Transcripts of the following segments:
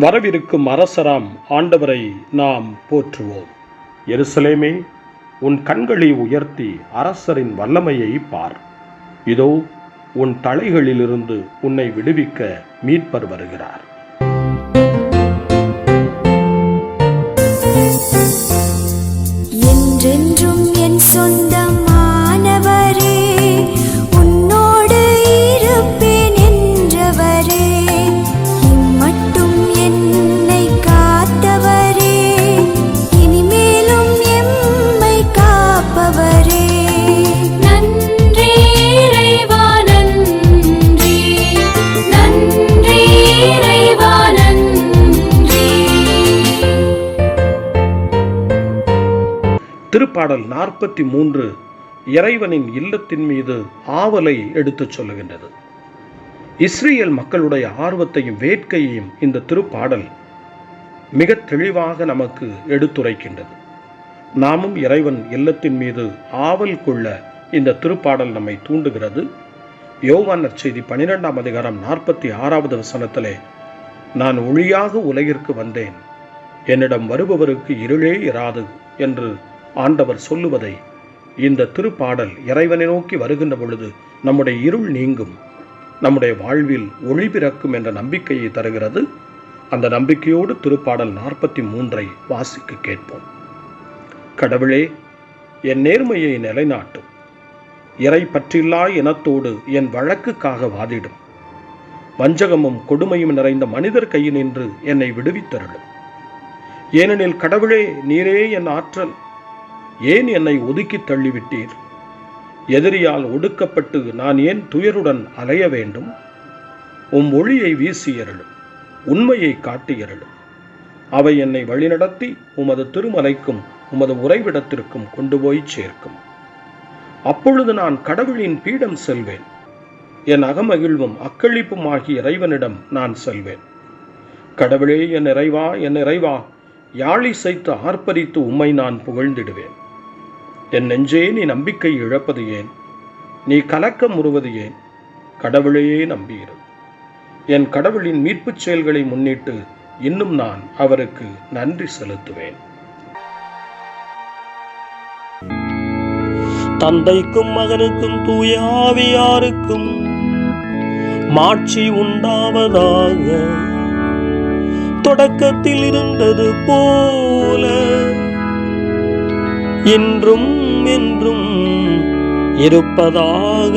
வரவிருக்கும் அரசராம் ஆண்டவரை நாம் போற்றுவோம். எருசலேமே உன் கண்களை உயர்த்தி அரசரின் வல்லமையை பார். இதோ உன் தலைகளிலிருந்து உன்னை விடுவிக்க மீட்பர் வருகிறார். என்றென்றும் என் சொந்தம் பாடல் நாற்பத்தி மூன்று இறைவனின் இல்லத்தின் மீது ஆவலை எடுத்துச் சொல்லுகின்றது. இஸ்ரேல் மக்களுடைய ஆர்வத்தையும் வேட்கையையும் இந்த திருப்பாடல் மிக தெளிவாக நமக்கு எடுத்துரைக்கின்றது. நாமும் இறைவன் இல்லத்தின் மீது ஆவல் கொள்ள இந்த திருப்பாடல் நம்மை தூண்டுகிறது. யோவான் நற்செய்தி பனிரெண்டாம் அதிகாரம் நாற்பத்தி ஆறாவது வசனத்திலே நான் ஒளியாக உலகிற்கு வந்தேன். என்னிடம் வருபவருக்கு இருளே இராது என்று ஆண்டவர் சொல்லுவதை இந்த திருப்பாடல் இறைவனை நோக்கி வருகின்ற பொழுது நம்முடைய இருள் நீங்கும். நம்முடைய வாழ்வில் ஒளி பிறக்கும் என்ற நம்பிக்கையை தருகிறது. அந்த நம்பிக்கையோடு திருப்பாடல் நாற்பத்தி மூன்றை வாசிக்க கேட்போம். கடவுளே என் நேர்மையை நிலைநாட்டும் இறை பற்றில்லா இனத்தோடு என் வழக்குக்காக வாதிடும். வஞ்சகமும் கொடுமையும் நிறைந்த மனிதர் கையில் நின்று என்னை விடுவித்தருளும். ஏனெனில் கடவுளே நீரே என் ஆற்றல். ஏன் என்னை ஒதுக்கி தள்ளிவிட்டீர்? எதிரியால் ஒடுக்கப்பட்டு நான் ஏன் துயருடன் அலைய வேண்டும்? உம் ஒளியை வீசி எறலும் உண்மையை காட்டி எறலும் அவை என்னை வழிநடத்தி உமது திருமலைக்கும் உமது உறைவிடத்திற்கும் கொண்டு போய் சேர்க்கும். அப்பொழுது நான் கடவுளின் பீடம் செல்வேன். என் அகமகிழ்வும் அக்களிப்பும் ஆகிய இறைவனிடம் நான் செல்வேன். கடவுளே என் இறைவா என் இறைவா யாழி சைத்து ஆர்ப்பரித்து உம்மை நான் புகழ்ந்திடுவேன். என் நெஞ்சே நீ நம்பிக்கை இழப்பது ஏன்? நீ கலக்கம் உருவது ஏன்? கடவுளையே நம்பியிரு என் கடவுளின் மீட்புச் செயல்களை முன்னிட்டு இன்னும் நான் அவருக்கு நன்றி செலுத்துவேன். தந்தைக்கும் மகனுக்கும் தூயாவியாருக்கும் மாட்சி உண்டாவதாக. தொடக்கத்தில் இருந்தது போல இன்றும் என்றும் இருப்பதாக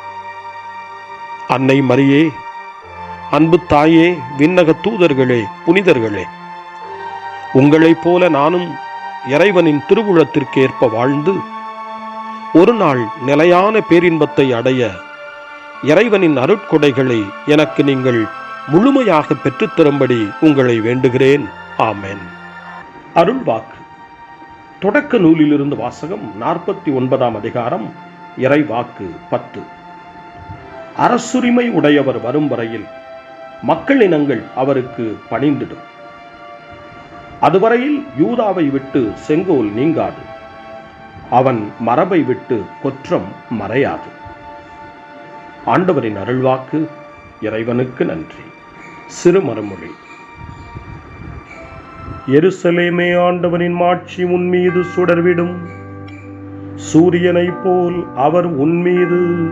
அன்னை மரியே அன்பு தாயே விண்ணக தூதர்களே புனிதர்களே. உங்களைப் போல நானும் இறைவனின் திருவுளத்திற்கு ஏற்ப வாழ்ந்து ஒரு நாள் நிலையான பேரின்பத்தை அடைய இறைவனின் அருட்கொடைகளை எனக்கு நீங்கள் முழுமையாக பெற்றுத்தரும்படி உங்களை வேண்டுகிறேன். ஆமென். அருள்வாக்கு தொடக்க நூலிலிருந்து வாசகம் நாற்பத்தி ஒன்பதாம் அதிகாரம் இறைவாக்கு பத்து. அரசுரிமை உடையவர் வரும் வரையில் மக்கள் இனங்கள் அவருக்கு பணிந்திடும். அதுவரையில் யூதாவை விட்டு செங்கோல் நீங்காது. அவன் மரபை விட்டு கொற்றம் மறையாது. ஆண்டவரின் அருள்வாக்கு இறைவனுக்கு நன்றி. சிறு மறுமொழி எருசலேமே ஆண்டவனின் மாட்சி உன் மீது சுடர்விடும். சூரியனைப் போல் அவர் உன்மீது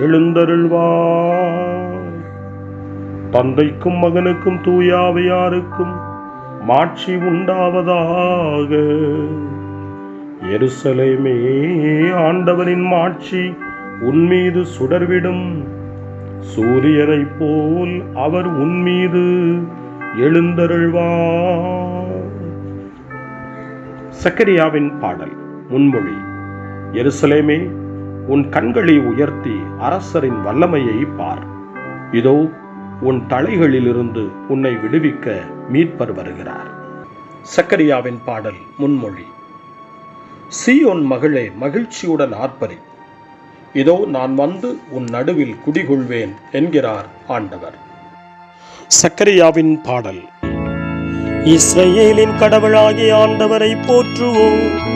எழுந்தருள்வார். தந்தைக்கும் மகனுக்கும் தூயாவையாருக்கும் மாட்சி உண்டாவதாக. எருசலேமே ஆண்டவரின் மாட்சி உன்மீது சுடர்விடும். சூரியனை போல் அவர் உன்மீது எழுந்தருள்வார். சக்கரியாவின் பாடல் முன்மொழி எருசலேமே உன் கண்களை உயர்த்தி அரசரின் வல்லமையை பார். இதோ உன் தலைகளிலிருந்து உன்னை விடுவிக்க மீட்பர் வருகிறார். சக்கரியாவின் பாடல் முன்மொழி. சீயோன் மகளே மகிழ்ச்சியுடன் ஆர்ப்பரி இதோ நான் வந்து உன் நடுவில் குடிகொள்வேன் என்கிறார் ஆண்டவர். சக்கரியாவின் பாடல். இஸ்ரேலின் கடவுளாகிய ஆண்டவரை போற்றுவோம்.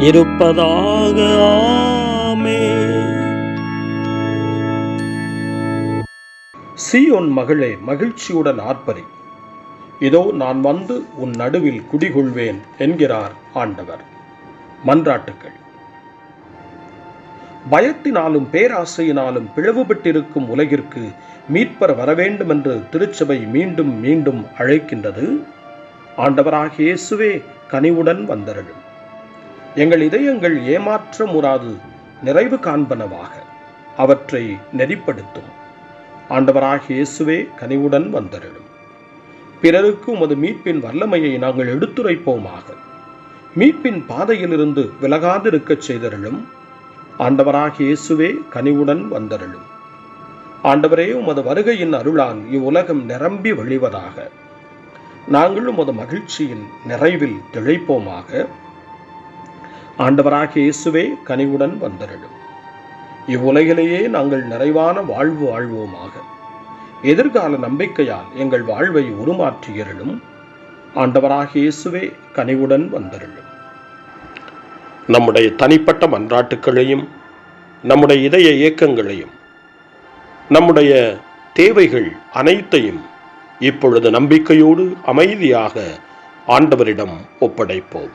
இருப்பதாக ஆமே சீயோன் மகளே மகிழ்ச்சியுடன் ஆர்ப்பரி. இதோ நான் வந்து உன் நடுவில் குடிகொள்வேன் என்கிறார் ஆண்டவர். மன்றாட்டுக்கள். பயத்தினாலும் பேராசையினாலும் பிளவுபட்டிருக்கும் உலகிற்கு மீட்பர் வரவேண்டும் என்று திருச்சபை மீண்டும் மீண்டும் அழைக்கின்றது. ஆண்டவராக இயேசுவே கனிவுடன் வந்தருளும். எங்கள் இதயங்கள் ஏமாற்றமுறாது நிறைவு காண்பனவாக. அவற்றை நெறிப்படுத்தும். ஆண்டவராகிய இயேசுவே கனிவுடன் வந்தருளும். பிறருக்கு உமது மீட்பின் வல்லமையை நாங்கள் எடுத்துரைப்போமாக. மீட்பின் பாதையிலிருந்து விலகாதிருக்கச் செய்தருளும். ஆண்டவராக இயேசுவே கனிவுடன் வந்தருளும். ஆண்டவரே உமது வருகையின் அருளால் இவ்வுலகம் நிரம்பி வழிவதாக. நாங்கள் உமது மகிழ்ச்சியின் நிறைவில் திளைப்போமாக. ஆண்டவராக இயேசுவே கனிவுடன் வந்தருளும். இவ்வுலகிலேயே நாங்கள் நிறைவான வாழ்வு வாழ்வோமாக எதிர்கால நம்பிக்கையால் எங்கள் வாழ்வை உருமாற்றியருளும். ஆண்டவராக இயேசுவே கனிவுடன் வந்தருளும். நம்முடைய தனிப்பட்ட மன்றாட்டுக்களையும் நம்முடைய இதய இயக்கங்களையும் நம்முடைய தேவைகள் அனைத்தையும் இப்பொழுது நம்பிக்கையோடு அமைதியாக ஆண்டவரிடம் ஒப்படைப்போம்.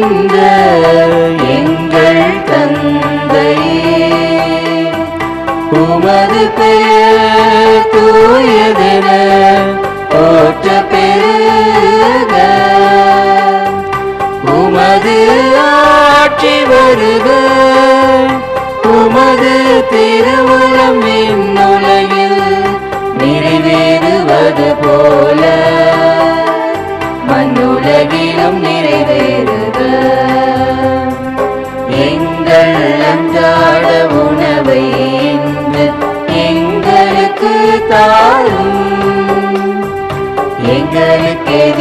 நிறைந்த எங்கள் தந்தையே. உமது பெயர் தூயதென போற்ற பெருக உமது ஆட்சி வருக.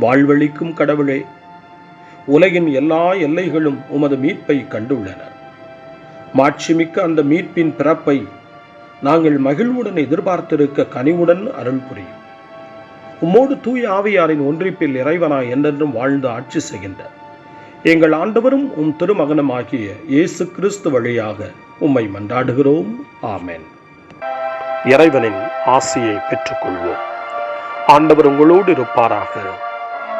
வாழ்வழிக்கும் கடவுளே உலகின் எல்லா எல்லைகளும் உமது மீட்பை கண்டுள்ளன. மாட்சிமிக்க அந்த மீட்பின் பிறப்பை நாங்கள் மகிழ்வுடன் எதிர்பார்த்திருக்க கனிவுடன் அருள் புரியும். உம்மோடு தூய ஆவியாரின் ஒன்றிப்பில் இறைவனாய் என்றென்றும் வாழ்ந்து ஆட்சி செய்கின்ற எங்கள் ஆண்டவரும் உம் திருமகனமாகிய இயேசு கிறிஸ்து வழியாக உம்மை மன்றாடுகிறோம். ஆமேன். இறைவனின் ஆசியை பெற்றுக்கொள்வோம். ஆண்டவர் உங்களோடு இருப்பாராக.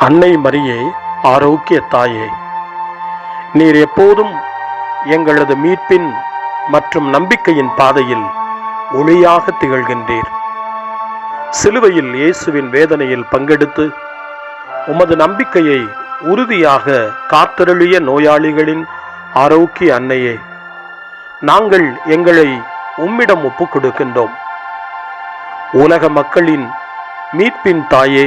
அன்னை மரியே ஆரோக்கிய தாயே நீர் எப்போதும் எங்களது மீட்பின் மற்றும் நம்பிக்கையின் பாதையில் ஒளியாக திகழ்கின்றீர். சிலுவையில் இயேசுவின் வேதனையில் பங்கெடுத்து உமது நம்பிக்கையை உறுதியாக காத்தருளிய நோயாளிகளின் ஆரோக்கிய அன்னையே நாங்கள் எங்களை உம்மிடம் ஒப்புக் கொடுக்கின்றோம் உலக மக்களின் மீட்பின் தாயே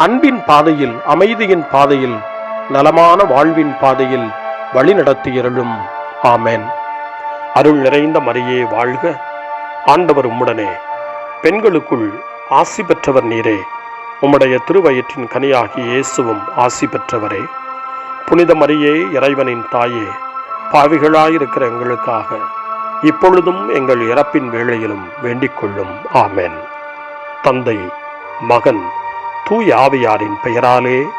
அன்பின் பாதையில் அமைதியின் பாதையில் நலமான வாழ்வின் பாதையில் வழிநடத்தியருளும் ஆமேன். அருள் நிறைந்த மரியே வாழ்க. ஆண்டவர் உம்முடனே. பெண்களுக்குள் ஆசி பெற்றவர் நீரே. உம்முடைய திருவயிற்றின் கனியாகி இயேசுவும் ஆசி பெற்றவரே. புனித மரியே இறைவனின் தாயே பாவிகளாயிருக்கிற எங்களுக்காக இப்பொழுதும் எங்கள் இறப்பின் வேளையிலும் வேண்டிக் கொள்ளும் ஆமேன். தந்தை மகன் தூய ஆவியாரின் பெயராலே.